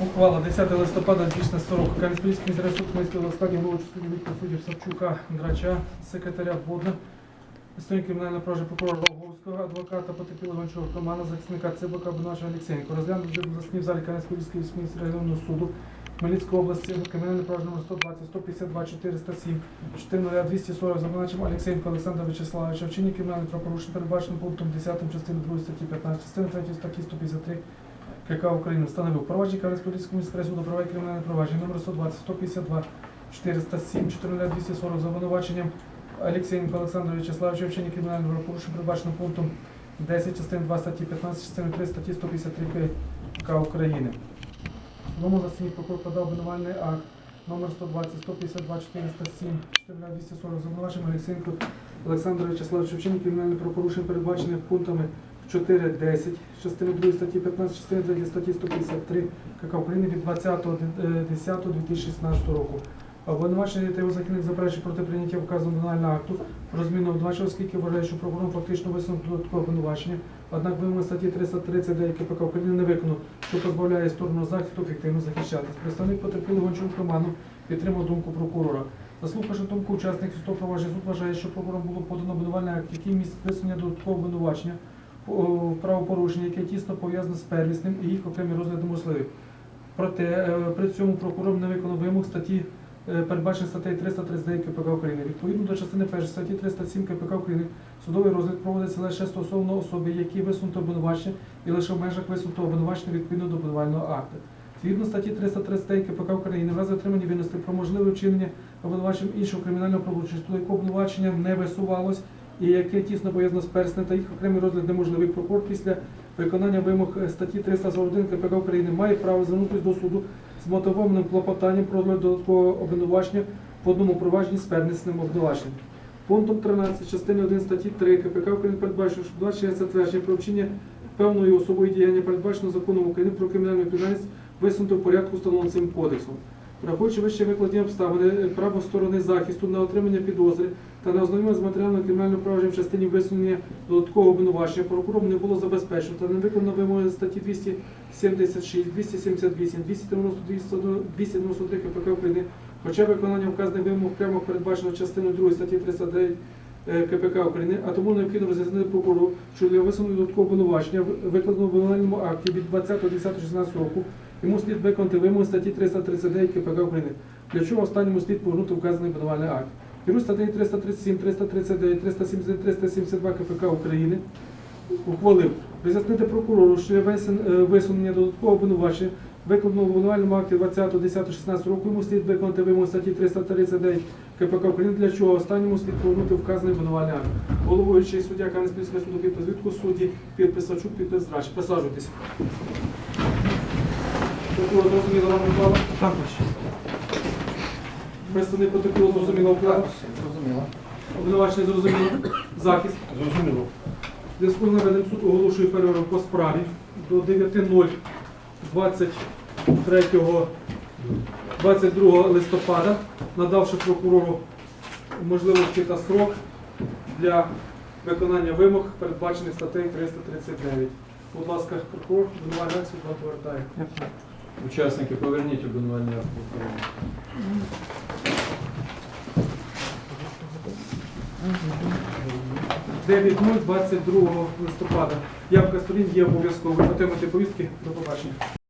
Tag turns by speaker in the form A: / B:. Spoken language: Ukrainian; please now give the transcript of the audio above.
A: Ухвала 10 листопада 2016 року. Кам'янський міський суд Хмельницького складі голову відповідь суддів Савчука, Драча, секретаря Бодна, історії кримінального провадження прокурора Роговського, адвоката потерпілого Гончарова Романа, захисника ЦБК Бонаша Олексєнко. Розглянути в заснів залі Кам'янського міського районного суду Хмельницької області кримінальне провадження номер 120, 152, 407, 4 240 за виконавчим Олексєнко Олександра Вячеславовича, вчинення кримінальних правопорушень передбачено пунктом 10 частини 2 статті 15, частини 3 статті 153 КК України встановив провадження Кам'янського міського суду права кримінальне провадження номер 120, 152, 407, 4240 за обвинуваченням Олексієнка Олександра Вячеславовича вчинення кримінального правопорушення передбачено пунктом 10 частини 2 статті 15, частини 3 статті 153 КК України. Судовому засіданні прокурор подав обвинувальний акт номер 120, 152, 407, 4240 за обвинуваченням Олексієнку Олександра Вячеславовича вчинення кримінального правопорушення передбачених пунктами 4.10 частини 2 статті 15, частини 3 статті 153 КК України від 20.10.2016 року. Обвинувачений та його захисник заперечує проти прийняття вказаного акту про зміну обвинувачення, оскільки вважає, що прокурор фактично висунув додаткове обвинувачення. Однак вимоги статті 339 КПК України не виконано, що позбавляє сторону захисту ефективно захищатись. Представник потерпілого Гончарук Роману підтримав думку прокурора. Заслухавши думку учасників судового провадження, суд вважає, що прокурором було подано обвинувальний акт, який містить висунення додаткового обвинувачення правопорушення, яке тісно пов'язане з первісним і їх окремі розгляди можливі. Проте е, при цьому прокурор не виконав вимог статті е, передбачених статтею 339 КПК України. Відповідно до частини 1 статті 307 КПК України судовий розгляд проводиться лише стосовно особи, які висунуто обвинувачення, і лише в межах висунутого обвинувачення відповідно до обвинувального акту. Згідно статті 339 КПК України, в разі отримання відомостей про можливе вчинення обвинуваченням іншого кримінального правопорушення, до якого обвинувачення не висувалось, і яке тісно пов'язано з перснем та їх окремий розгляд неможливий прокурор після виконання вимог е, статті 341 КПК України має право звернутися до суду з мотивованим клопотанням про розгляд додаткового обвинувачення в одному провадженні з пернесним обвинуваченням. Пунктом 13 частини 1 статті 3 КПК України передбачено, що обвинувачення це твердження про вчинення певної особою діяння передбачено законом України про кримінальну відповідальність висунуто в порядку, встановленого цим кодексом. Враховуючи вище викладені обставини, е, право сторони захисту на отримання підозри та на ознайомлення з матеріальним кримінального провадженням в частині висунення додаткового обвинувачення прокурором не було забезпечено та не виконано вимоги статті 276, 278, 290, 293 КПК України, хоча виконання вказаних вимог прямо передбачено частиною 2 статті 309 е, КПК України, а тому необхідно роз'яснити прокурору, що для висунення додаткового обвинувачення, викладеного в обвинувальному акті від 20.10.16 року, йому слід виконати вимоги статті 339 КПК України, для чого останньому слід повернути вказаний обвинувальний акт. Керуй статтею 337, 339, 370, 372 КПК України ухвалив роз'яснити прокурору, що е, висунення додаткового обвинувачення, викладеного в обвинувальному акті 20.10.16 року, йому слід виконати вимоги статті 339 КПК України, для чого останньому слід повернути вказаний обвинувальний акт. Головуючий суддя Кам'янського суду підпис відку судді, підпис Савчук, підпис Драч. Присаджуйтесь. Прокурор зрозуміло вам уклала?
B: Також.
A: Представник протоколу зрозуміло уклала?
B: Зрозуміло.
A: Обвинувачений зрозуміло. Захист.
B: Зрозуміло.
A: Зв'язку з наведеним суд оголошує перерву по справі до 9.023 22 листопада, надавши прокурору можливості та срок для виконання вимог, передбачених статтею 339. Будь ласка, прокурор, обвинувальний акт суд вам повертає.
C: Учасники, поверніть обвинувальний акт. прокурору.
A: 9.022 листопада. Явка сторін є обов'язковою. Отримати повістки. До побачення.